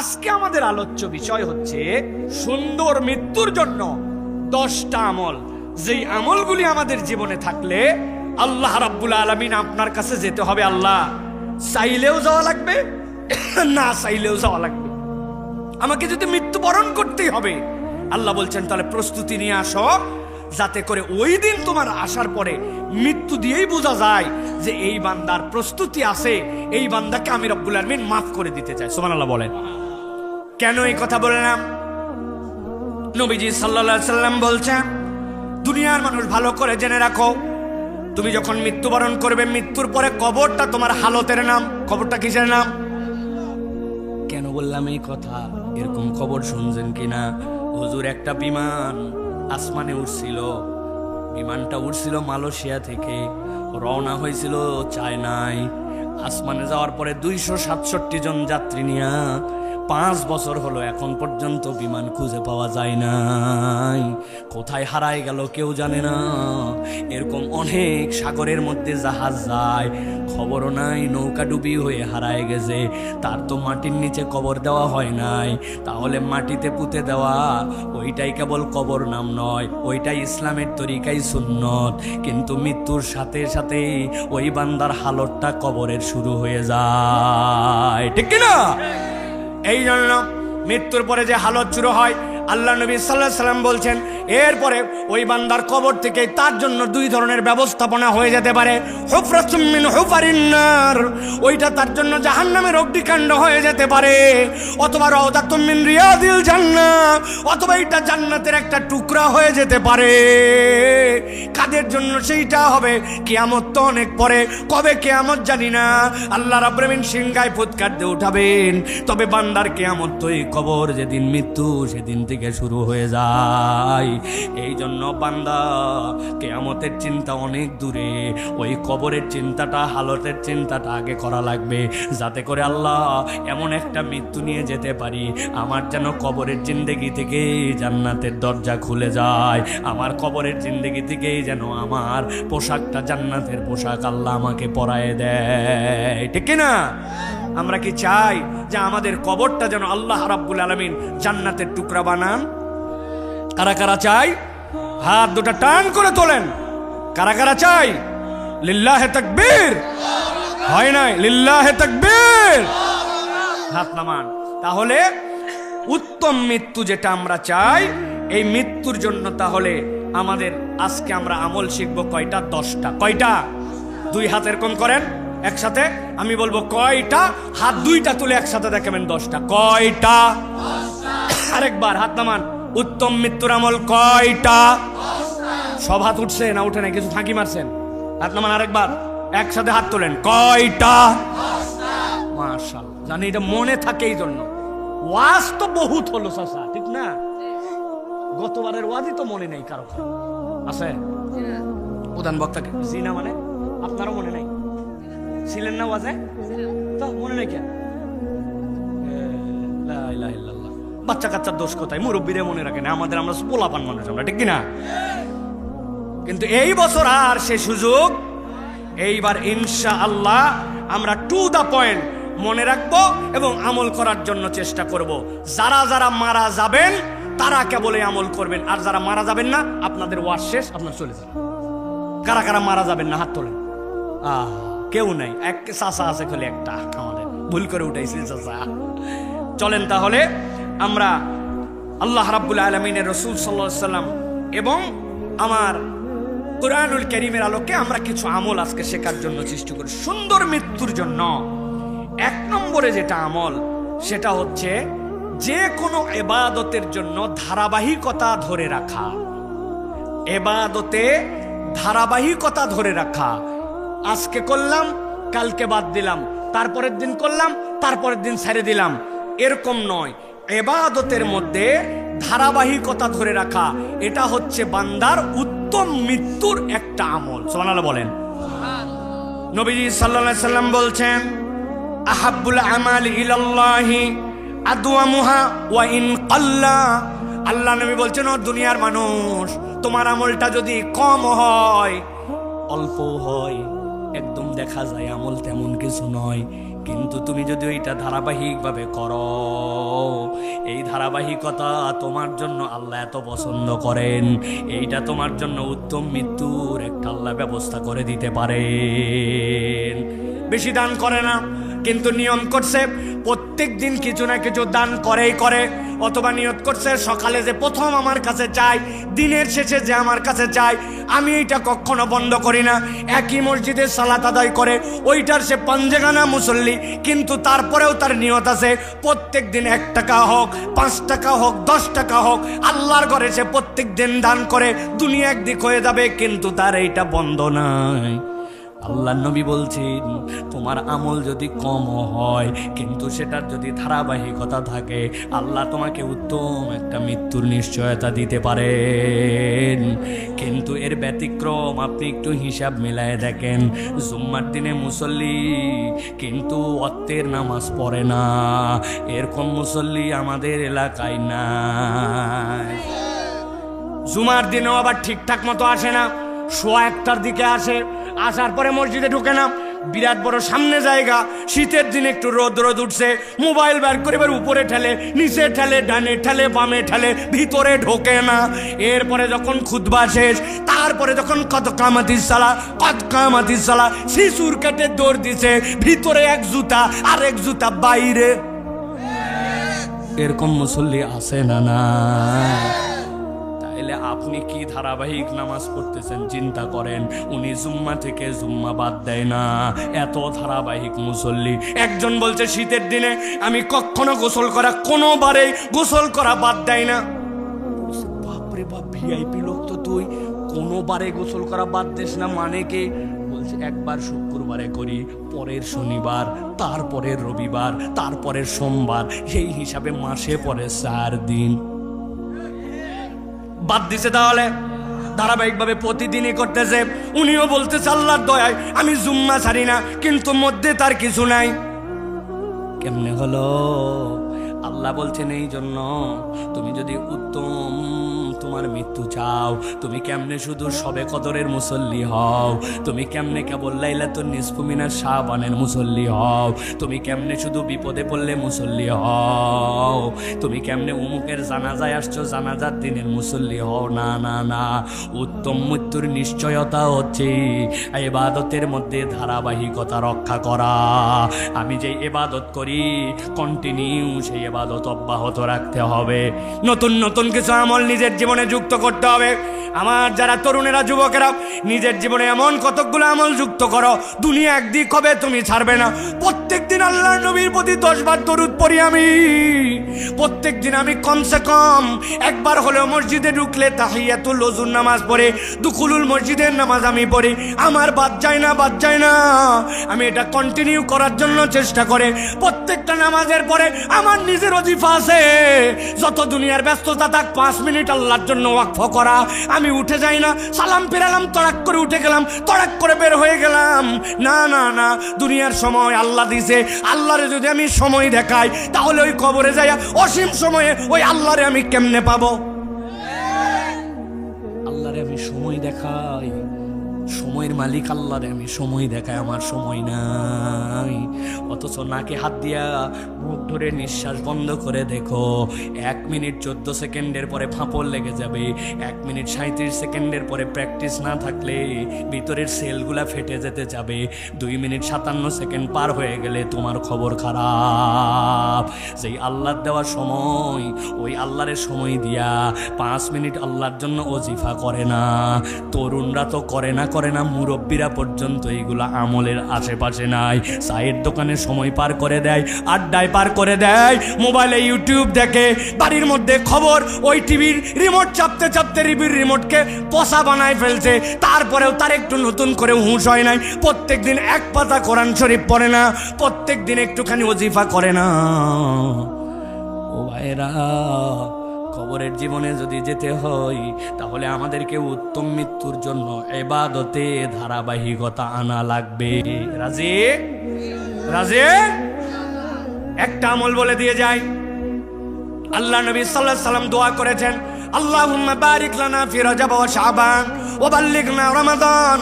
আজকে আমাদের আলোচ্য বিষয় হচ্ছে সুন্দর মৃত্যুর জন্য দশটা আমল। যেই আমলগুলি আমাদের জীবনে থাকলে আল্লাহ রাব্বুল আলমিন আপনার কাছে যেতে হবে আল্লাহ। চাইলেও যাওয়া লাগবে, না চাইলেও যাওয়া লাগবে। আমাকে যদি মৃত্যুবরণ করতেই হবে, আল্লাহ বলছেন, তাহলে প্রস্তুতি নিয়ে আসো, যাতে করে ওই দিন তোমার আসার পরে মৃত্যু দিয়েই বোঝা যায় যে এই বান্দার প্রস্তুতি আছে, এই বান্দাকে আমি রব্বুল আলমিন মাফ করে দিতে চাই। সোমান আল্লাহ বলেন। কেন এই কথা বললাম নবীজি সাল্লা সাল্লাম বলছেন, দুনিয়ার মানুষ ভালো করে জেনে রাখো, তুমি যখন মৃত্যুবরণ করবে, মৃত্যুর পরে কবরটা তোমার হালতের নাম। কবরটা কিসের নাম? কেন বললাম এই কথা? এরকম খবর শুনছেন কিনা? হুজুর, একটা বিমান আসমানে উঠছিল বিমানটা উঠছিল মালয়েশিয়া থেকে। রওনা হয়েছিল চায়নায়। আসমানে যাওয়ার পরে দুইশো সাতষট্টি জন যাত্রী নিয়ে পাঁচ বছর হলো, এখন পর্যন্ত বিমান খুঁজে পাওয়া যায় নাই। কোথায় হারায় গেল কেউ জানে না। এরকম অনেক সাগরের মধ্যে জাহাজ যায়। খবরও নাই, নৌকা ডুবি হয়ে হারায় গেছে। তার তো মাটির নিচে কবর দেওয়া হয় নাই। তাহলে মাটিতে পুঁতে দেওয়া, ওইটাই কেবল কবর নাম নয়, ওইটাই ইসলামের তরিকাই সুন্নত। কিন্তু মৃত্যুর সাথে সাথে ওই বান্দার হালতটা কবরের শুরু হয়ে যায়। ঠিক কিনা? এই জন্য মৃত্যুর পরে যে হালত চুরো হয় আল্লাহ নবী সাল্লাহ সাল্লাম বলছেন এরপরে ওই বান্দার কবর থেকে তার জন্য দুই ধরনের ব্যবস্থাপনা হয়ে যেতে পারে। ওইটা তার জন্য জাহান্নামের অগ্নিকাণ্ড হয়ে যেতে পারে। অথবা রওদাতুমিন রিয়াদিল জান্নাত অথবা এটা জান্নাতের একটা টুকরা হয়ে যেতে পারে। কাদের জন্য সেইটা হবে? কিয়ামত তো অনেক পরে। কবে কেয়ামত জানি না। আল্লাহ রাব্রামিন সিংগায় ফুৎকার দিয়ে উঠাবেন। তবে বান্দার কেয়ামত তো এই কবর যেদিন মৃত্যু সেদিন থেকে শুরু হয়ে যায়। এই জন্য বান্দা, কেয়ামতের চিন্তা অনেক দূরে। ওই কবরের চিন্তাটা, হালতের চিন্তাটা আগে করা লাগবে, যাতে করে আল্লাহ এমন একটা মৃত্যু নিয়ে যেতে পারি। আমার যেন কবরের জিন্দেগি থেকে জান্নাতের দরজা খুলে যায়। আমার কবরের জিন্দেগি থেকেই যেন আমার পোশাকটা জান্নাতের পোশাক আল্লাহ আমাকে পরায় দেয়। ঠিক না আমরা কি চাই যে আমাদের কবরটা যেন আল্লাহ রাব্বুল আলমিন জান্নাতের টুকরা বানান? কারা কারা চাই? হাত দুটা টান করে তোলেন। কারা কারা চাই? লিল্লাহে তাকবীর। হয় নাই? লিল্লাহে তাকবীর। হাত নামান। তাহলে উত্তম মৃত্যু যেটা আমরা চাই, এই মৃত্যুর জন্য তাহলে আমাদের আজকে আমরা আমল শিখব কয়টা? দশটা। কয়টা? দুই হাত এরকম করেন একসাথে। আমি বলব কয়টা? হাত দুইটা তুলে একসাথে দেখাবেন দশটা। কয়টা? আরেকবার হাত নামান। উত্তম মৃত্যুর আমল কয়টা? হাত উঠছে, না উঠে না কিছু ফাঁকি মারছেন। হাত নামান আরেকবার, একসাথে হাত তোলেন, কয়টা? মার্শাল জানি এটা মনে থাকে এই জন্য। ওয়াজ তো বহুত হলো চাষা ঠিক না? গতবারের ওয়াজই তো মনে নেই কারও। আছে? প্রধান বক্তাকে। জি না মানে? আপনারও মনে নাই? ছিলেন না ওয়াজে? তো মনে নেই কেন? লা ইলাহা ইল্লাল্লাহ। বাচ্চা কাচ্চার দোষ কোথায়? মুরব্বীরে মনে রাখে না, আমাদের আমরা পোলাপান মানুষ আমরা, ঠিক কিনা? কিন্তু এই বছর আর সে সুযোগ, এইবার ইনশা আল্লাহ আমরা টু দ্য পয়েন্ট মনে রাখব এবং আমল করার জন্য চেষ্টা করব। যারা যারা মারা যাবেন, তারা কেবল আমল করবেন। আর যারা মারা যাবেন না, আপনাদের ওয়ার শেষ, আপনার চলে যাবেন কারা কারা মারা যাবেন না, হাত তোলেন। আহ, কেউ নাই, এক চাষা আছে খালি একটা আমাদের। ভুল করে উঠাইছি চাষা চলেন তাহলে। আমরা আল্লাহ রাব্বুল আলমিনের রসুল সাল্লাহ সাল্লাম এবং আমার কোরআনুল করিমের আলোকে আমরা কিছু আমল আজকে শেখার জন্য চেষ্টা করি। সুন্দর মৃত্যুর জন্য। এক নম্বরে যেটা আমল, সেটা হচ্ছে যে কোনো এবাদতের জন্য ধারাবাহিকতা ধরে রাখা। এবাদতে ধারাবাহিকতা ধরে রাখা। আজকে করলাম, কালকে বাদ দিলাম, তারপরের দিন করলাম, তারপরের দিন ছেড়ে দিলাম। এরকম নয়। এবাদতের মধ্যে ধারাবাহিকতা ধরে রাখা, এটা হচ্ছে বান্দার উত্তম মৃত্যুর একটা আমল। সোমানাল্লাহ বলেন। নবীজি সাল্লাল্লাহু সাল্লাম বলছেন, আহাব্বুল আমাল ইলাল্লাহি আদওয়ামুহা ওয়া ইন কাল্লা। আল্লাহ নবী বলছেন, ও দুনিয়ার মানুষ, তোমার আমলটা যদি কম হয়, অল্প হয়, একদম দেখা যায় আমল তেমন কিছু নয়। কিন্তু তুমি যদি ওইটা ধারাবাহিকভাবে করো, এই ধারাবাহিকতা তোমার জন্য আল্লাহ এত পছন্দ করেন। এইটা তোমার জন্য উত্তম মৃত্যুর একটা আল্লাহ ব্যবস্থা করে দিতে পারেন। বেশি দান করে না। কিন্তু নিয়ম করছে, প্রত্যেক দিন কিছু না কিছু দান করেই করে, অথবা নিয়ত করছে, সকালে যে প্রথম আমার কাছে চাই দিনের শেষে যে আমার কাছে চাই আমি এটা কখনো বন্ধ করি না। একই মসজিদে সালাত আদায় করে, ওইটার সে পঞ্জেগানা মুসল্লি, কিন্তু তারপরেও তার নিয়ত আছে, প্রত্যেক দিন এক টাকা হোক, পাঁচ টাকা হোক, দশ টাকা হোক, আল্লাহর ঘরে সে প্রত্যেক দিন দান করে, দুনিয়া একদিক হয়ে যাবে, কিন্তু তার এইটা বন্ধ নাই। আল্লাহ নবী বলছেন, তোমার আমল যদি কম হয়, কিন্তু সেটার যদি ধারাবাহিকতা থাকে, আল্লাহ তোমাকে উত্তম একটা মৃত্যুর নিশ্চয়তা দিতে পারেন। কিন্তু এর ব্যতিক্রম আপনি একটু হিসাব মিলায় দেখেন, জুম্মার দিনে মুসল্লি কিন্তু অত্তের নামাজ পড়ে না। এরকম মুসল্লি আমাদের এলাকায় নাই। জুমার দিনেও আবার ঠিকঠাক মতো আসে না, সোয়া একটার দিকে আসে আসার পরে মসজিদে ঢুকে না বিরাট বড় সামনে জায়গা। শীতের দিনে একটু রোদ রোদ উঠছে। মোবাইল বের করে এবার উপরে ঠেলে, নিচে ঠেলে, ডানে ঠেলে, বামে ঠেলে, ভিতরে ঢোকে না। এরপরে যখন খুদবা শেষ, তারপরে যখন কত কামাতি সালা, কত কামাতি সালা, শিশুর কেটে দৌড় দিছে। ভিতরে এক জুতা আর এক জুতা বাইরে। এরকম মুসল্লি আসে না না তাইলে আপনি কি ধারাবাহিক নামাজ পড়তেছেন? চিন্তা করেন, উনি জুম্মা থেকে জুম্মা বাদ দেয় না। এত ধারাবাহিক মুসল্লি। একজন বলছে, শীতের দিনে আমি কখনো গোসল করা কোনোবারে গোসল করা বাদ দেয় না। বাপরে বাপ ভিআইপি লোক তো তুই। কোনোবারে গোসল করা বাদ দিস না মানে কি? বলছে, একবার শুক্রবারে করি, পরের শনিবার, তারপরের রবিবার, তারপরের সোমবার সেই হিসাবে মাসে পরে চার দিন। বাদ দিছে তাহলে। ধারাবাহিকভাবে প্রতিদিনই করতেছে। উনিও বলতেছে, আল্লাহর দয়ায় আমি জুম্মা ছাড়ি না, কিন্তু মধ্যে তার কিছু নাই। কেমনে হলো? আল্লাহ বলছেন এই জন্য তুমি যদি উত্তম তোমার মৃত্যু চাও। তুমি কেমনে শুধু সবে কদরের মুসল্লি হও? তুমি কেমনে কেবল লাইলাতুন নিসফুমিনার শাহবানের মুসল্লি হও? তুমি কেমনে শুধু বিপদে পড়লে মুসল্লি হও? তুমি কেমনে উমুকের জানাজায় আসছো জানাজার দিনের মুসল্লি হও? না না না। উত্তম মৃত্যুর নিশ্চয়তা হচ্ছে এবাদতের মধ্যে ধারাবাহিকতা রক্ষা করা। আমি যে এবাদত করি কন্টিনিউ সেই এবাদত অব্যাহত রাখতে হবে। নতুন নতুন কিছু আমল নিজের জীবনে যুক্ত করতে হবে। আমার যারা তরুণেরা, যুবকেরা, নিজের জীবনে এমন কতকগুলো আমল যুক্ত করো, দুনিয়া একদিক হবে, তুমি ছাড়বে না। প্রত্যেক দিন আল্লাহর নবীর প্রতি দশবার দরুদ পড়ি আমি। প্রত্যেক দিন আমি কমসে কম একবার হলেও মসজিদে ঢুকলে তাহিয়াতুল লজুর নামাজ পড়ে দুকুলুল মসজিদের নামাজ আমি পড়ি। আমার বাদ যায় না, বাদ যায় না। আমি এটা কন্টিনিউ করার জন্য চেষ্টা করে। প্রত্যেকটা নামাজের পরে আমার নিজের অজিফা আছে। যত দুনিয়ার ব্যস্ততা থাক, পাঁচ মিনিট আল্লাহর জন্য ওয়াকফ করা। আমি উঠে যাই না। সালাম পেরালাম তড়াক করে উঠে গেলাম তড়াক করে বের হয়ে গেলাম। না না না, দুনিয়ার সময় আল্লাহ দিছে। আল্লাহরে যদি আমি সময় দেখাই, তাহলে ওই কবরে যাইয়া অসীম সময়ে ওই আল্লাহরে আমি কেমনে পাবো? আল্লাহরে আমি সময় দেখাই। সময়ের মালিক আল্লাহরে আমি সময় দেখাই, আমার সময় নাই। অথচ নাকে হাত দিয়া মুখ ধরে নিঃশ্বাস বন্ধ করে দেখো, এক মিনিট চোদ্দ সেকেন্ডের পরে ফাঁপড় লেগে যাবে, এক মিনিট সাঁত্রিশ সেকেন্ডের পরে প্র্যাকটিস না থাকলে ভিতরের সেলগুলা ফেটে যেতে যাবে। দুই মিনিট সাতান্ন সেকেন্ড পার হয়ে গেলে তোমার খবর খারাপ। যেই আল্লাহর দেওয়া সময়, ওই আল্লাহরের সময় দিয়া পাঁচ মিনিট আল্লাহর জন্য ওজিফা করে না, তরুণরা তো করে না, করে না মুরব্বীরা পর্যন্ত এইগুলা আমলের আশেপাশে নাই। চায়ের দোকানে সময় পার করে দেয়, আড্ডায় পার করে দেয়। মোবাইলে ইউটিউব দেখে, বাড়ির মধ্যে খবর, ওই টিভির রিমোট চাপতে চাপতে টিভির রিমোটকে পচা বানায় ফেলছে। তারপরেও তার একটু নতুন করে হুঁশ হয় নাই। প্রত্যেক দিন এক পাতা কোরআন শরীফ পড়ে না প্রত্যেক দিন একটুখানি ওজিফা করে না। ও ভাইরা কবরের জীবনে যদি যেতে হয়, তাহলে আমাদেরকে উত্তম মৃত্যুর জন্য এবাদতে ধারাবাহিকতা আনা লাগবে। রাজে? রাজে? একটা আমল বলে দিয়ে যায় আল্লাহ নবী সাল্লাহ সাল্লাম দোয়া করেছেন আল্লাহুম্মা বারিক লানা ফি রজব ওয়া শাবান ওয়া বাল্লিগনা রমাদান।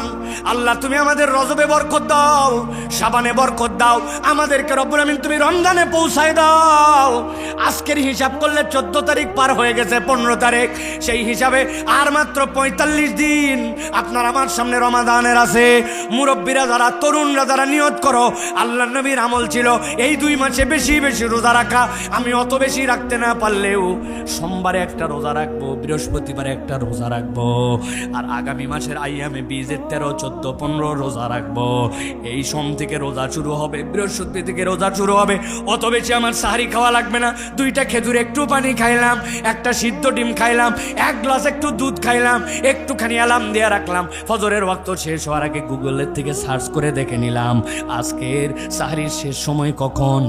আল্লাহ, তুমি আমাদের রজবে বরকত দাও সাবানে বরকত দাও। আমাদেরকে রব্বুল আমিন তুমি রমজানে পৌঁছায় দাও। আজকের হিসাব করলে চোদ্দ তারিখ পার হয়ে গেছে, পনেরো তারিখ। সেই হিসাবে আর মাত্র পঁয়তাল্লিশ দিন আপনার আমার সামনে রমাদানের আছে। মুরব্বীরা যারা, তরুণরা যারা নিয়ত করো, আল্লাহ নবীর আমল ছিল, এই দুই মাসে বেশি বেশি রোজা রাখা। আমি অত বেশি রাখতে না পারলেও সোমবারে একটা রোজা রাখব, বৃহস্পতিবারে একটা রোজা রাখব, আর আগামী মাসের আই আইয়ামে বীজের তেরো, চোদ্দ, পনেরো রোজা রাখব। এই সোম থেকে রোজা শুরু হবে, বৃহস্পতি থেকে রোজা শুরু হবে। অত বেশি আমার সাহারি খাওয়া লাগবে না। দুইটা খেজুর, একটু পানি খাইলাম, একটা সিদ্ধ ডিম খাইলাম, এক গ্লাস একটু দুধ খাইলাম, একটুখানি অ্যালার্ম দিয়ে রাখলাম। ফজরের ওয়াক্ত শেষ হওয়ার আগে গুগলের থেকে সার্চ করে দেখে নিলাম, আজকের সাহারির শেষ সময় কখন?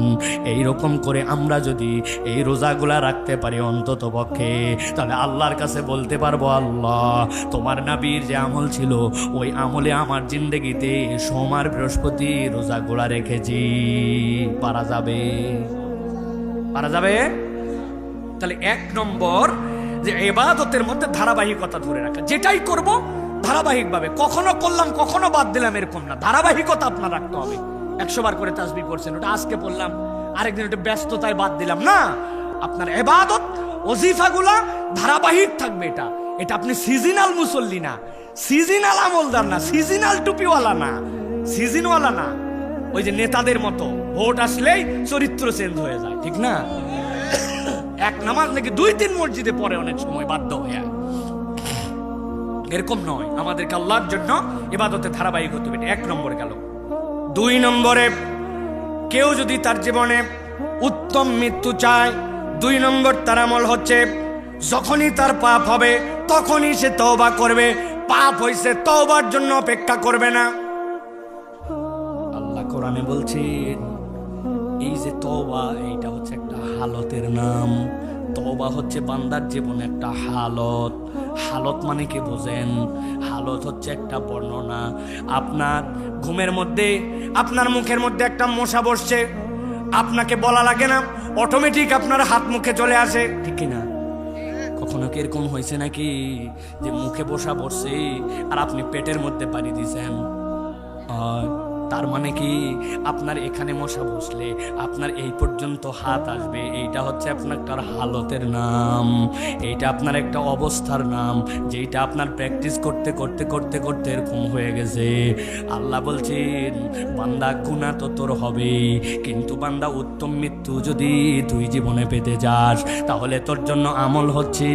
এই রকম করে আমরা যদি এই রোজাগুলা রাখতে পারি অন্তত পক্ষে তাহলে আল্লাহর কাছে বলতে পারব, আল্লাহ, তোমার নাবির যে আমল ছিল, ওই আমলে আমার জিন্দগিতে সোমার বৃহস্পতি রোজাগুলা রেখেছি। পারা যাবে? পারা যাবে? তাহলে এক নম্বর যে এবাদতের মধ্যে ধারাবাহিকতা ধরে রাখা। যেটাই করব ধারাবাহিকভাবে। কখনো করলাম, কখনো বাদ দিলাম, এরকম না। ধারাবাহিকতা আপনার রাখতে হবে। একশো বার করে তাসবি পড়ছেন, ওটা আজকে পড়লাম, আরেকদিন ওটা ব্যস্ততায় বাদ দিলাম। না, আপনার এবাদত ওজিফাগুলা ধারাবাহিক থাকবে এটা। এটা আপনি সিজনাল মুসল্লি না। সিজনাল আমলদার না, সিজনাল টুপিওয়ালা না। সিজনওয়ালা না। ওই যে নেতাদের মতো। ভোট আসলেই চরিত্র চেঞ্জ হয়ে যায়, ঠিক না? এক নামাজ নাকি দুই তিন মসজিদে পড়ে অনেক সময়, বাধ্য হয়ে। এরকম নয়। আমাদেরকে আল্লাহর জন্য এবাদতে ধারাবাহিক হতে হবে। এক নম্বরে গেল। দুই নম্বরে, কেউ যদি তার জীবনে উত্তম মৃত্যু চায় দুই নম্বর তার আমল হচ্ছে, যখনই তার পাপ হবে, তখনই সে তওবা করবে। পাপ হইছে তওবার জন্য অপেক্ষা করবে না। আল্লাহ কোরআনে বলছেন, এই যে তওবা, এইটা হচ্ছে একটা হালতের নাম। তওবা হচ্ছে বান্দার জীবনে একটা হালত। হালত মানে কি বোঝেন? হালত হচ্ছে একটা বর্ণনা। আপনার ঘুমের মধ্যে, আপনার মুখের মধ্যে একটা মশা বসছে। আপনাকে বলা লাগে না অটোমেটিক আপনার হাত মুখে চলে আসে। ঠিক কি না কখনো কি এরকম হয়েছে নাকি যে মুখে বসা পড়ছে আর আপনি পেটের মধ্যে পানি দিয়েছেন? আর তার মানে কি? আপনার এখানে মশা বসলে আপনার এই পর্যন্ত হাত আসবে। এইটা হচ্ছে আপনার একটা হালতের নাম। এইটা আপনার একটা অবস্থার নাম। যেইটা আপনার প্র্যাকটিস করতে করতে করতে করতে এরকম হয়ে গেছে। আল্লাহ বলছেন, বান্দা গুণা তো তোর হবেই। কিন্তু বান্দা উত্তম মৃত্যু যদি তুই জীবনে পেতে যাস, তাহলে তোর জন্য আমল হচ্ছে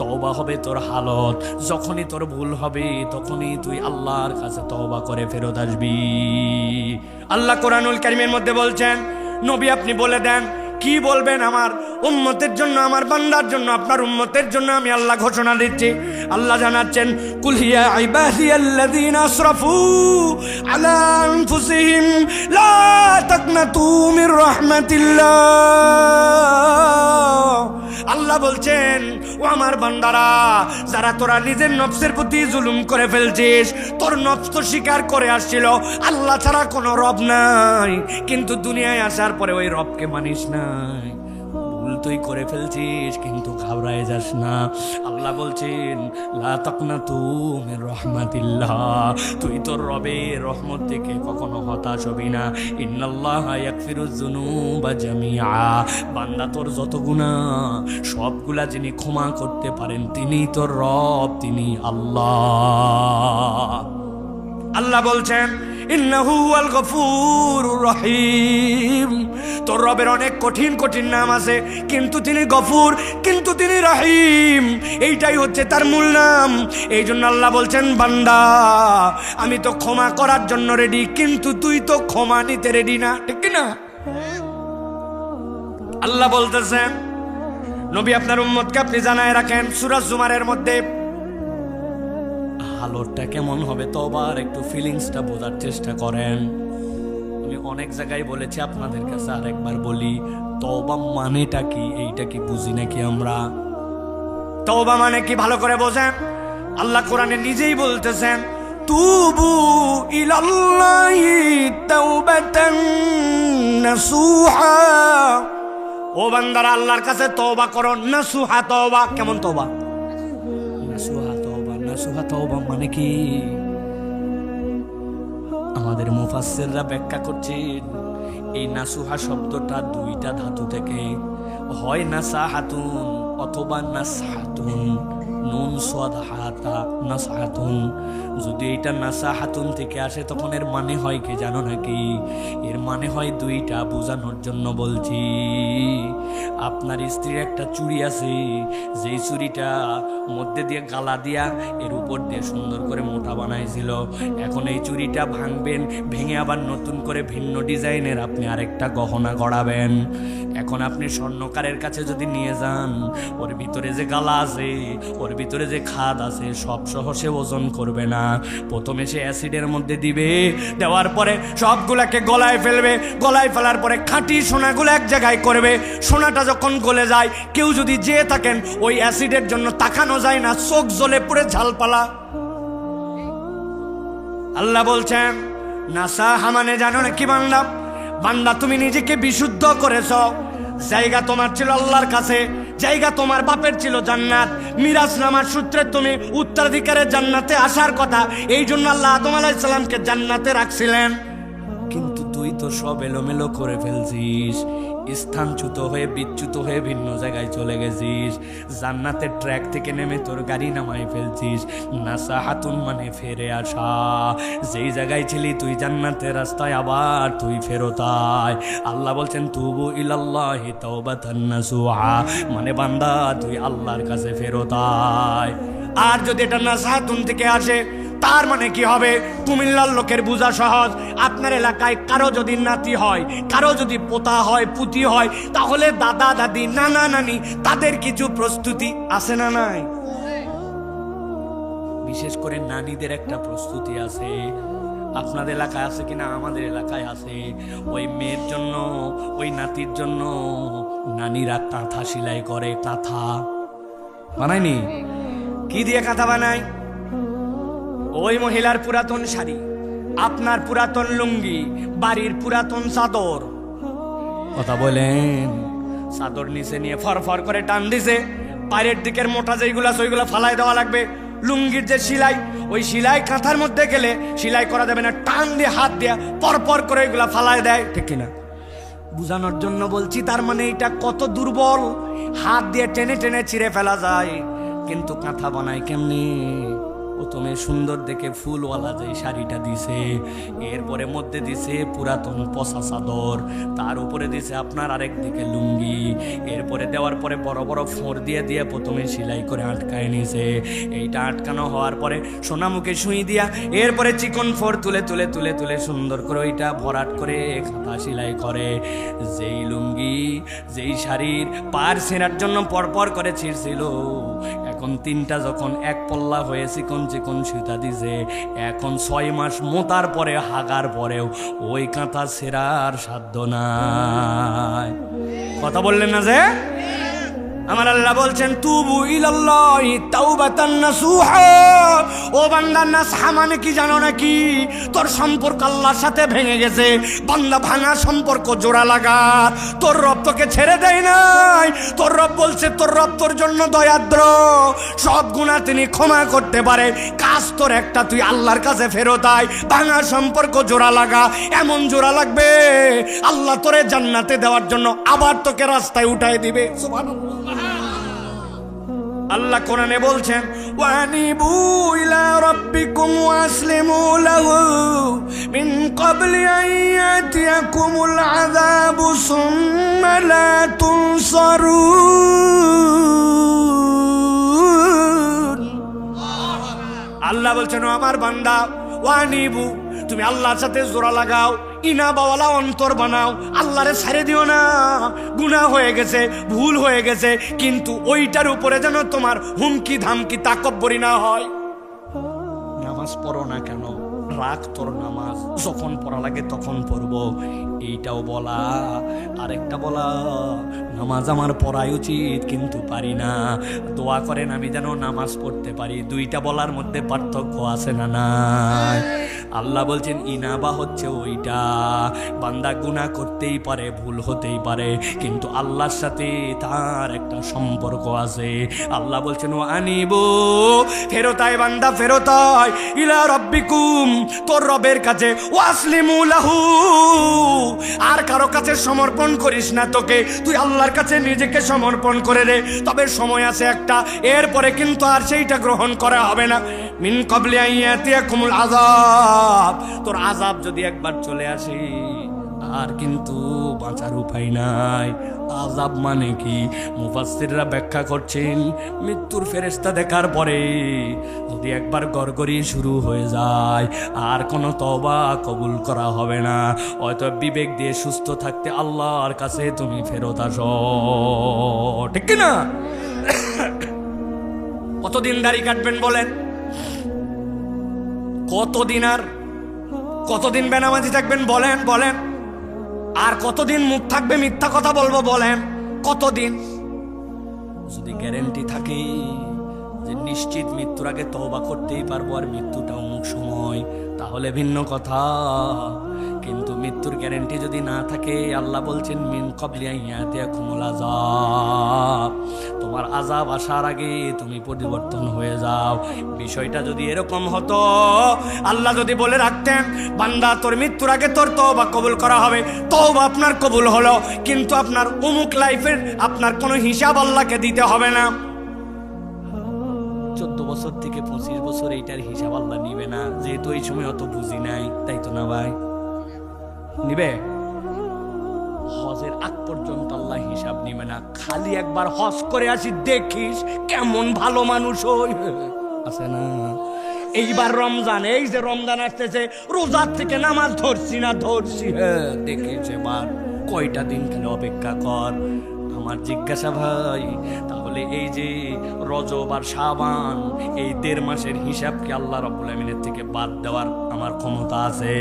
তওবা হবে তোর হালত। যখনই তোর ভুল হবে, তখনই তুই আল্লাহর কাছে তওবা করে ফেরত আসবি। আল্লাহ কোরআনুল কারিমের মধ্যে বলছেন, নবী আপনি বলে দেন কি বলবেন আমার উন্মতের জন্য, আমার বান্দার জন্য, আপনার উন্মতের জন্য আমি আল্লাহ ঘোষণা দিচ্ছি। আল্লাহ জানাচ্ছেন কুলহিয়া লা আল্লাহ বলছেন, ও আমার বান্দারা, যারা তোরা নিজের নফসের প্রতি জুলুম করে ফেলছিস, তোর নফস তো স্বীকার করে আসছিল। আল্লাহ ছাড়া কোনো রব নাই। কিন্তু দুনিয়ায় আসার পরে ওই রবকে মানিস নাই। ভুল তুই করে ফেলছিস, কিন্তু ঘাবড়ায় যাস না। আল্লাহ বলছেন, লা তাকনা তুমি রহমাতিল্লাহ। তুই তোর রবে রহমত থেকে কখনো হতাশ হবি না। ইন্নাল্লাহ ইয়াগফিরুজ যুনুবা জামিআ। বান্দা তোর যত গুনাহ, সবগুলা যিনি ক্ষমা করতে পারেন তিনি তোর রব তিনি আল্লাহ। আল্লাহ বলছেন ইন্নাহু আল গফুরুর রহিম। তোর রবের অনেক কঠিন কঠিন নাম আছে, কিন্তু তিনি গফুর, কিন্তু তিনি রহিম। এইটাই হচ্ছে তার মূল নাম। এই জন্য আল্লাহ বলছেন, বান্দা, আমি তো ক্ষমা করার জন্য রেডি কিন্তু তুই তো ক্ষমা নিতে রেডি না, ঠিক না? আল্লাহ বলতেছেন, নবী আপনার উম্মতকে আপনি জানায় রাখেন সুরাজ জুমারের মধ্যে হালতটা কেমন হবে তবার একটু ফিলিংসটা বোঝার চেষ্টা করেন। আমি অনেক জায়গায় বলেছি আপনাদের কাছে আর একবার বলি তবা মানেটা কি, এইটা কি বুঝি নাকি আমরা? তওবা মানে কি ভালো করে বোঝেন? আল্লাহ কোরআনে নিজেই বলতেছেন, তুবু ইলাল্লাহি তাওবাতান নাসুহা। ও বান্দারা, আল্লাহর কাছে তওবা করো, নাসুহা তওবা, কেমন তওবা? নাসুহা তওবা মানে কি? আমাদের মুফাসসিররা ব্যাখ্যা করছেন, এই নাসুহা শব্দটা দুইটা ধাতু থেকে হয় নাসা হাতুন অথবা নাসহাতুন। নুন হাতা যদি এটা নাসা হাতুন থেকে আসে, তখন এর মানে হয় কি জানো নাকি? এর মানে হয় দুইটা, বোঝানোর জন্য বলছি। আপনার স্ত্রীর একটা চুড়ি আছে, যেই চুড়িটা মধ্যে দিয়ে গালা দিয়া এর উপর দিয়ে সুন্দর করে মোটা বানাইছিল। এখন এই চুড়িটা ভাঙবেন, ভেঙে আবার নতুন করে ভিন্ন ডিজাইনের আপনি আরেকটা গহনা গড়াবেন। এখন আপনি স্বর্ণকারের কাছে যদি নিয়ে যান, ওর ভিতরে যে গালা আছে, ওর ভিতরে যে খাদ আছে, সব সহ সে ওজন করবে না। প্রথমে সে অ্যাসিডের মধ্যে দিবে, দেওয়ার পরে সবগুলাকে গলায় ফেলবে, গলায় ফেলার পরে খাঁটি সোনাগুলো এক জায়গায় করবে। সোনাটা যখন গলে যায়, কেউ যদি যেয়ে থাকেন, ওই অ্যাসিডের জন্য তাকানো যায় না, চোখ জ্বলে পুড়ে ঝালপালা। আল্লাহ বলছেন নাসা হামানে জানো না কি বান্দা? বান্দা, তুমি নিজেকে বিশুদ্ধ করেছ। জায়গা তোমার ছিল আল্লাহর কাছে, জায়গা তোমার বাপের ছিল জান্নাত। মিরাজ নামার সূত্রে তুমি উত্তরাধিকারের জান্নাতে আসার কথা, এই জন্য আল্লাহ আদম আলাইসাল্লামকে জান্নাতে রাখছিলেন। কিন্তু তুই তো সব এলোমেলো করে ফেলছিস। স্থানচ্যুত হয়ে, বিচ্যুত হয়ে ভিন্ন জায়গায় চলে গেছিস। জান্নাতের ট্র্যাক থেকে নেমে তোর গাড়ি নামাই ফেলছিস। নাসা হাতুন মানে ফেরে আসা। যেই জায়গায় ছিলি তুই জান্নাতের রাস্তায়, আবার তুই ফেরতায় আল্লাহ বলছেন, তুবু ইলাল্লাহি তাওবাতান নাসুহা। মানে বান্দা, তুই আল্লাহর কাছে ফেরতায় আর যদি এটা নাসা হাতুন থেকে আসে তার মানে কি হবে? কুমিল্লার লোকের বোঝা সহজ। আপনার এলাকায় কারও যদি নাতি হয়, কারও যদি পোতা হয়, পুতি হয়, তাহলে দাদা, দাদি, নানা, নানি, তাদের কিছু প্রস্তুতি আছে না নাই? বিশেষ করে নানীদের একটা প্রস্তুতি আছে। আপনাদের এলাকায় আছে কিনা? আমাদের এলাকায় আছে। ওই মেয়ের জন্য, ওই নাতির জন্য নানিরা কাঁথা সেলাই করে, কাঁথা বানায়নি? কি দিয়ে কাঁথা বানায়? ওই মহিলার পুরাতন শাড়ি, আপনার পুরাতন লুঙ্গি, বাড়ির পুরাতন চাদর। কথা বলেন, চাদর নিচে নিয়ে ফরফর করে টান দিছে পায়ের দিকের মোটা যেইগুলা সেইগুলা ফালাই দেওয়া লাগবে। লুঙ্গির যে সিলাই, ওই সিলাই কাঁথার মধ্যে গেলে সিলাই করা যাবে না, টান দিয়ে, হাত দিয়ে পরপর করে এগুলা ফালাই দেয়, ঠিক কিনা? বুঝানোর জন্য বলছি, তার মানে এটা কত দুর্বল। হাত দিয়ে টেনে টেনে ছিঁড়ে ফেলা যায়, কিন্তু কাঁথা বানায় কেমনি? প্রথমে সুন্দর দেখে ফুলওয়ালা যে শাড়িটা দিছে, এরপরে মধ্যে দিছে পুরাতন পশা চাদর, তার উপরে দিছে আপনার আরেক দিকে লুঙ্গি, এরপরে দেওয়ার পরে বড় বড় ফোঁড় দিয়ে দিয়ে প্রথমে সেলাই করে আটকায় নিছে। এইটা আটকানো হওয়ার পরে সোনামুখে শুঁই দিয়া এরপরে চিকন ফোর তুলে তুলে তুলে তুলে সুন্দর করে ওইটা ভরাট করে খাতা সেলাই করে। যেই লুঙ্গি, যেই শাড়ির পার সেরার জন্য পরপর করে ছিঁড়ছিল এখন তিনটা যখন এক পল্লা হয়ে চিকন চিকন সুতা দিছে, এখন ছয় মাস মোতার পরে, হাগার পরেও ওই কাঁথা সেরার সাধ্য নাই। কথা বললেন না যে? আমার আল্লাহ বলছেন, তুবু ইলাল্লাহি তাওবাতান নাসুহা। ও বান্দা, নাসহা মানে কি জানো নাকি? তোর সম্পর্ক আল্লাহর সাথে ভেঙে গেছে। বান্দা, ভাঙা সম্পর্ক, জোড়া লাগা। তোর রব তোকে ছেড়ে দেয় নাই। তোর রব বলছে, তোর রব জন্য দয়াদ্র। সব গুণা তিনি ক্ষমা করতে পারে। কাজ তোর একটা, তুই আল্লাহর কাছে ফেরত আয়। ভাঙা সম্পর্ক, জোড়া লাগা। এমন জোড়া লাগবে, আল্লাহ তোরে জান্নাতে দেওয়ার জন্য আবার তোকে রাস্তায় উঠাই দিবে। সুবহানাল্লাহ। আল্লাহ কোরআনে বলছেন, ওয়ানিবু ইলা রাব্বিকুম ওয়াসলিমু লাহু মিন ক্বাবলি আন ইয়াতিয়াকুমুল আযাবু সুম্মা লা তুনসারুন আল্লাহ বলছেন, "ও আমার বান্দা, ওয়ানিবু তুমি আল্লাহর সাথে জোড়া লাগাও, ইনা বাওয়ালা অন্তর বানাও, আল্লাহরে ছেড়ে দিও না। গুণা হয়ে গেছে, ভুল হয়ে গেছে, কিন্তু ওইটার উপরে যেন তোমার হুমকি ধামকি তাকব্বরি না হয়। নামাজ পড়ো না কেন? রাগ তোর নামাজ। যখন পড়া লাগে তখন পড়ব। এইটাও বলা, আরেকটা বলা, নামাজ আমার পড়াই উচিত, কিন্তু পারি না। দোয়া করেন আমি যেন নামাজ পড়তে পারি। দুইটা বলার মধ্যে পার্থক্য আছে না নাই? আল্লাহ বলছেন, ইনাবা হচ্ছে ওইটা। বান্দা গুনাহ করতেই পারে, ভুল হতেই পারে, কিন্তু আল্লাহর সাথে তার একটা সম্পর্ক আছে। আল্লাহ বলছেন, ও আনিব ফেরতায় বান্দা ফেরতায় ইলা রব্বিকুম, তোর রবের কাছে ওয়াসলিমু লাহু। আর কারও কাছে সমর্পণ করিস না তোকে। তুই আল্লাহর কাছে নিজেকে সমর্পণ করে রে। তবে সময় আছে একটা। এরপরে কিন্তু আর সেইটা গ্রহণ করা হবে না। মিন কবলি আইয়াতিয়াকুমুল আযাব। তোর আযাব যদি একবার চলে আসে আর কিন্তু বাঁচার উপায় নাই। আজাব মানে কি? মুফাসসিররা ব্যাখ্যা করছেন, মৃত্যুর ফেরেশতা দেখার পরে যদি একবার গড়গড়ি শুরু হয়ে যায়, আর কোনো তবা কবুল করা হবে না। হয়তো বিবেক দিয়ে সুস্থ থাকতে আল্লাহর কাছে তুমি ফেরত আসো। ঠিক কি না কতদিন দাড়ি কাটবেন বলেন? কতদিন আর কতদিন বেনামাজি থাকবেন বলেন বলেন। আর কতদিন মুখ থাকবে মিথ্যা কথা বলব বলেন? কতদিন? যদি গ্যারেন্টি থাকে যে নিশ্চিত মৃত্যুর আগে তওবা করতেই পারব আর মৃত্যুটা অমুক সময়। তাহলে ভিন্ন কথা। কিন্তু মৃত্যুর গ্যারেন্টি যদি না থাকে, আল্লাহ বলছেন, মিন কবলিয়াকুমুল আজাব তোমার আজাব আসার আগে তুমি পরিবর্তন হয়ে যাও। বিষয়টা যদি এরকম হতো, আল্লাহ যদি বলে রাখতেন, বান্দা, তোর মৃত্যুর আগে তোর তওবা কবুল করা হবে। তওবা আপনার কবুল হলো, কিন্তু আপনার অমুক লাইফের আপনার কোনো হিসাব আল্লাহকে দিতে হবে না। বছর থেকে পঁচিশ বছর এইটার হিসাব আল্লাহ নিবে না। যেহেতু এই সময় অত বুঝি নাই, তাই তো না ভাই? নিবে? হজের আগ পর্যন্ত আল্লাহ হিসাব নিবে না। খালি একবার হজ করে আসি, দেখিস কেমন ভালো মানুষ হই আছে না? এইবার রমজান, এই যে রমজান আসতেছে, রোজার থেকে নামাজ ধরছি না, ধরছি। হ্যাঁ দেখিস এবার? কয়টা দিন খালি অপেক্ষা কর। আমার জিজ্ঞাসা ভাই তাহলে এই যে রজব আর সাবান এই দেড় মাসের হিসাবকে আল্লাহ রবুল আমিনের থেকে বাদ দেওয়ার আমার ক্ষমতা আছে?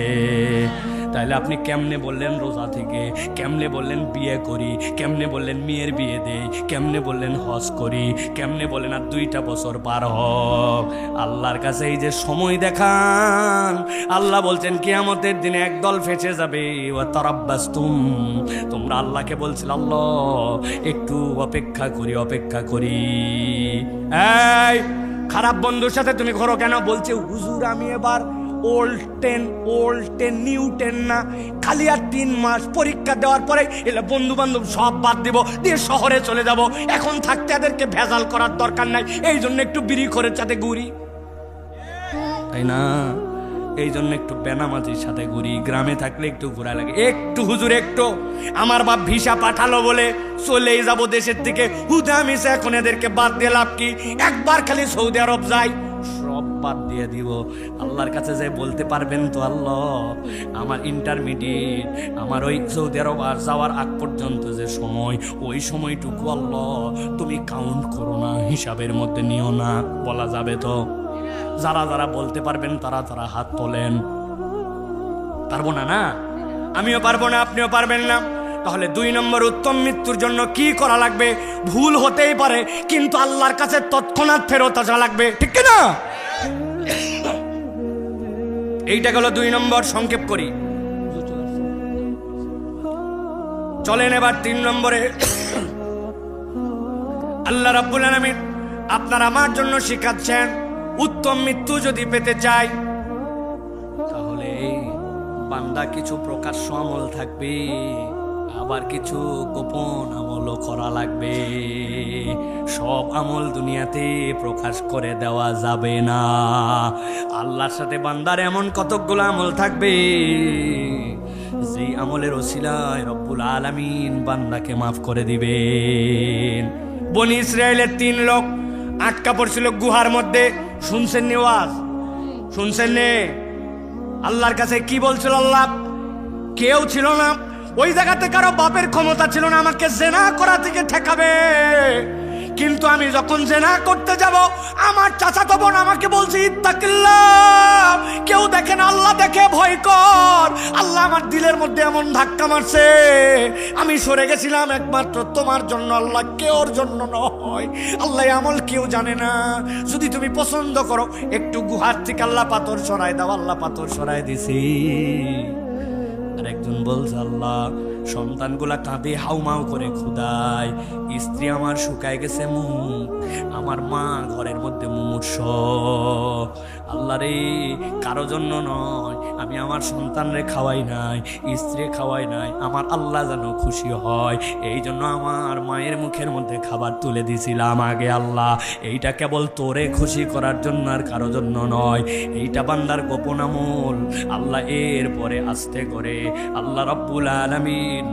তাহলে আপনি কেমনে বললেন রোজা থেকে? কেমনে বললেন বিয়ে করি? কেমনে বললেন মেয়ের বিয়ে দেই? কেমনে বললেন হজ করি? কেমনে বললেন আর দুইটা বছর পার হোক? আল্লাহর কাছে এই যে সময় দেখান, আল্লাহ বলছেন, কিয়ামতের দিনে একদল ফেসে যাবে। তারাব্বাস্তুম। তোমরা আল্লাহকে বলছিল, আল্লাহ, একটু অপেক্ষা করি অপেক্ষা করি। খারাপ বন্ধুর সাথে তুমি করো কেন? বলছে, হুজুর, আমি এবার old ten old ten new ten না। খালি আর তিন মাস পরীক্ষা দেওয়ার পরে এলে বন্ধু বান্ধব সব বাদ দিব, দিয়ে শহরে চলে যাব। এখন থাকতে এদেরকে ভেজাল করার দরকার নাই, এই জন্য একটু বিড়ি করে চাতে ঘুরি তাই না? এই জন্য একটু বেনামাজির সাথে ঘুরি গ্রামে থাকলে একটু ঘোরা লাগে। একটু হুজুর, একটু। আমার বাপ ভিসা পাঠালো বলে চলেই যাব দেশের থেকে হুদা এখন এদেরকে বাদ দিয়ে লাভ কি? একবার খালি সৌদি আরব যাই। সব বাদ দিয়ে দিব। আল্লাহর কাছে যে বলতে পারবেন তো আল্লাহ, আমার ইন্টারমিডিয়েট আমার ওই সৌদি আরব আর যাওয়ার আগ পর্যন্ত যে সময়, ওই সময়টুকু আল্লাহ, তুমি কাউন্ট করো না, হিসাবের মধ্যে নিও না, বলা যাবে তো? যারা যারা বলতে পারবেন, তারা তারা হাত তোলেন। পারব না না? আমিও পারব না, আপনিও পারবেন না। তাহলে দুই নম্বর উত্তম মৃত্যুর জন্য কি করা লাগবে? ভুল হতেই পারে, কিন্তু আল্লাহর কাছে তৎক্ষণাৎ ফেরত আসা লাগবে। ঠিক না এইটা গেল দুই নম্বর সংক্ষেপ করি। চলেন এবার তিন নম্বরে। আল্লাহ রাব্বুল আলামিন আপনার আমার জন্য শিখাচ্ছেন, উত্তম মৃত্যু যদি পেতে চাই, তাহলে বান্দা কিছু প্রকাশ্য আমল থাকবে। আবার কিছু গোপন আমলও করা লাগবে। সব আমল দুনিয়াতে প্রকাশ করে দেওয়া যাবে না। আল্লাহর সাথে বান্দার এমন কতকগুলো আমল থাকবে? যেই আমলের ওসিলায় রব্বুল আলামিন বান্দাকে মাফ করে দিবেন। বনি ইসরায়েলের তিন লোক আটকা পড়ছিল গুহার মধ্যে। শুনছেন নিওয়াজ শুনছেন নে? আল্লাহর কাছে কি বলছিল আল্লাহ? কেউ ছিল না। ওই জায়গাতে কারও বাপের ক্ষমতা ছিল না, আমাকে জেনা করা থেকে ঠেকাবে। কিন্তু আমি যখন জেনা করতে যাব, আমার চাচাতো বোন আমাকে বলছে ইত্তাকিল্লাহ কেউ দেখে না, আল্লাহ দেখে, ভয় কর। আল্লাহ আমার দিলের মধ্যে এমন ধাক্কা মারছে। আমি সরে গেছিলাম একমাত্র তোমার জন্য, আল্লাহ কেউর জন্য নয়। আল্লাহ আমল কেউ জানে না। যদি তুমি পছন্দ করো, একটু গুহার থেকে আল্লাহ পাথর সরাই দাও, আল্লাহ পাথর সরাই দিছি। আর একজন বলছে, আল্লাহ, সন্তানগুলা কাঁদে, হাউমাউ করে খুদায় স্ত্রী আমার শুকায় গেছে মুখ, আমার মা ঘরের মধ্যে মুমূর্ষ। আল্লাহ রে, কারও জন্য নয়। আমি আমার সন্তানরে খাওয়াই নাই স্ত্রী খাওয়াই নাই, আমার আল্লাহ যেন খুশি হয়। এই জন্য আমার মায়ের মুখের মধ্যে খাবার তুলে দিছিলাম আগে আল্লাহ। এইটা কেবল তোরে খুশি করার জন্য আর কারও জন্য নয়। এইটা বান্দার গোপন আমল। আল্লাহ এর পরে আস্তে করে আল্লাহ রব্বুল আলামিন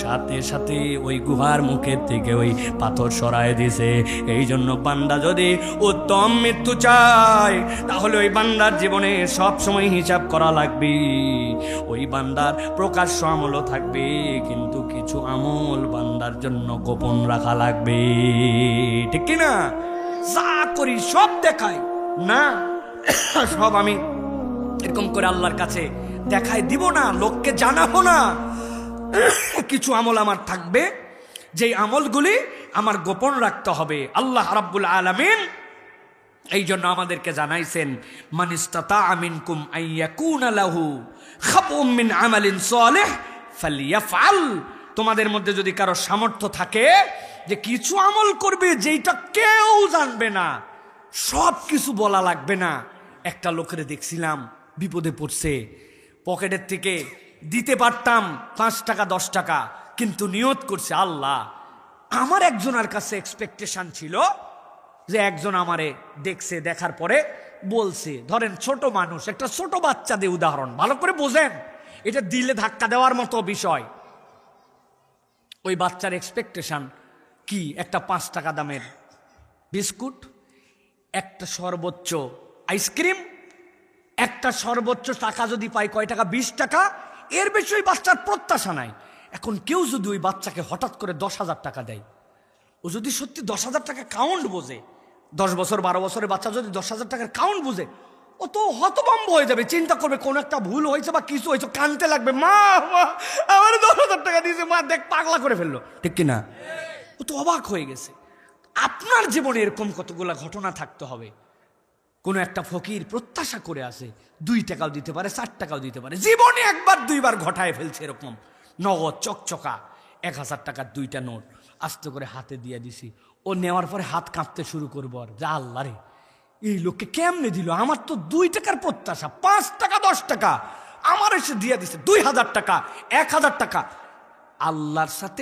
সাথে সাথে ওই গুহার মুখের থেকে ওই পাথর সরায় দিছে এই জন্য বান্দা যদি উত্তম মৃত্যু চায়, তাহলে ওই বান্দার জীবনে সব সময় হিসাব করা লাগবে। ওই বান্দার প্রকাশ্য আমলও থাকবে, কিন্তু কিছু আমল বান্দার জন্য গোপন রাখা লাগবে। ঠিক কি না যা করি সব দেখাই। না, সব আমি এরকম করে আল্লাহর কাছে দেখাই দিব না, লোককে জানাব না। কিছু আমল আমার থাকবে, যেই আমলগুলি আমার গোপন রাখতে হবে। আল্লাহ রাব্বুল আলামিন এই জন্য আমাদেরকে জানাইছেন মানিস্তাতা আমিন কুম আইয়াকুন লাহু খাবুম মিন আমালিন সালেহ ফালিয়াফআল তোমাদের মধ্যে যদি কারও সামর্থ্য থাকে যে কিছু আমল করবে যেইটা কেউ জানবে না সব কিছু বলা লাগবে না। একটা লোকের দেখছিলাম, বিপদে পড়ছে। পকেটের থেকে দিতে পারতাম পাঁচ টাকা, দশ টাকা, কিন্তু নিয়ত করছে আল্লাহ, আমার একজনের কাছে এক্সপেকটেশন ছিল যে একজন আমারে দেখছে, দেখার পরে বলছে, ধরেন ছোট মানুষ, একটা ছোট বাচ্চা দিয়ে উদাহরণ, ভালো করে বোঝেন, এটা দিলে ধাক্কা দেওয়ার মতো বিষয়। ওই বাচ্চার এক্সপেকটেশন কি? একটা পাঁচ টাকা দামের বিস্কুট, একটা সর্বোচ্চ আইসক্রিম, একটা সর্বোচ্চ টাকা যদি পাই, কয় টাকা? বিশ টাকা এর বেশি ওই বাচ্চার প্রত্যাশা নাই। এখন কেউ যদি ওই বাচ্চাকে হঠাৎ করে দশ হাজার টাকা দেয়, ও যদি সত্যি দশ হাজার টাকা কাউন্ট বোঝে, দশ বছর, বারো বছরের বাচ্চা যদি দশ হাজার টাকার কাউন্ট বুঝে, ও তো হতভম্ব হয়ে যাবে, চিন্তা করবে কোন একটা ভুল হয়েছে বা কিছু হয়েছে, কানতে লাগবে মা, আমার দশ হাজার টাকা দিয়েছে, মা, দেখ, পাগলা করে ফেলল। ঠিক কিনা? ও তো অবাক হয়ে গেছে। আপনার জীবনে এরকম কতগুলা ঘটনা থাকতে হবে? কোনো একটা ফকির প্রত্যাশা করে আসে, দুই টাকাও দিতে পারে, চার টাকাও দিতে পারে। জীবনে একবার, দুইবার ঘটায় ফেলছে এরকম। নগদ চকচকা, এক হাজার টাকার দুইটা নোট আস্তে করে হাতে দিয়ে দিছি। ও নেওয়ার পরে হাত কাঁপতে শুরু করব আর। যা আল্লাহ রে, এই লোককে কেমনে দিল? আমার তো দুই টাকার প্রত্যাশা, পাঁচ টাকা, দশ টাকা। আমার এসে দিয়ে দিছে দুই হাজার টাকা, এক হাজার টাকা। আল্লাহর সাথে